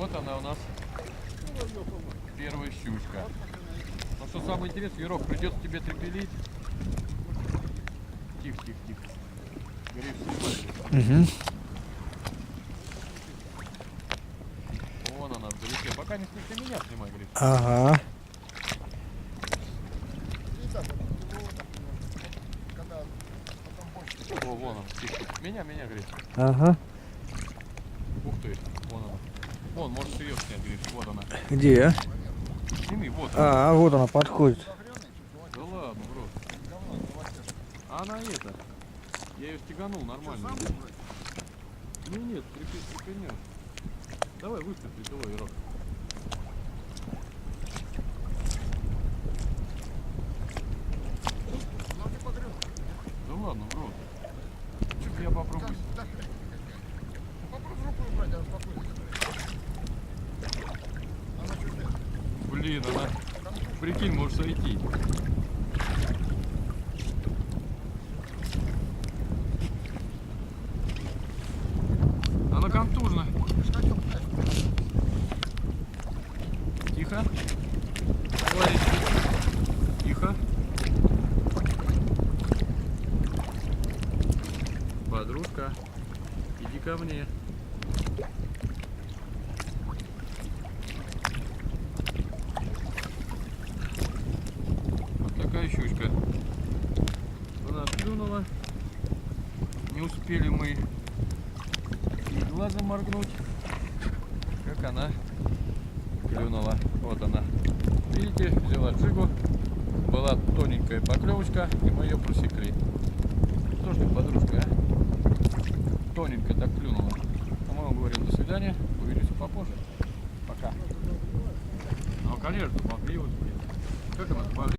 Вот она у нас. Первая щучка. Ну что самое интересное, Юрок, придется тебе трепелить. Тихо, тихо, тихо. Гриф. Угу. Вон она вдалеке. Пока не ты меня снимай, Гриф. Ага. О, вон он. Тихо. Меня, меня, Гриф. Ага. Ух ты, вон она. Вон, можешь ее снять, Гриф. Вот она. Где? а? Сними, вот она. А, вот она подходит. Да ладно, бро. А она это. Я ее стеганул нормально. Ну нет, прикольнешь. Давай выступи, давай, Ирок. Да ладно, бро. Чё я попробую? Блин, она... Прикинь, может сойти. Она контужна. Тихо. Товарищ. Тихо. Подружка, иди ко мне. Вот такая щучка. Она клюнула. Не успели мы и глазом моргнуть, как она клюнула. Вот она. Видите, взяла джигу. Была тоненькая поклевочка, и мы ее просекли. Что ж подружка, а? Тоненько так клюнула. А мы вам говорим до свидания. Увидимся попозже. Пока. Ну, конечно, могли вот. Как она?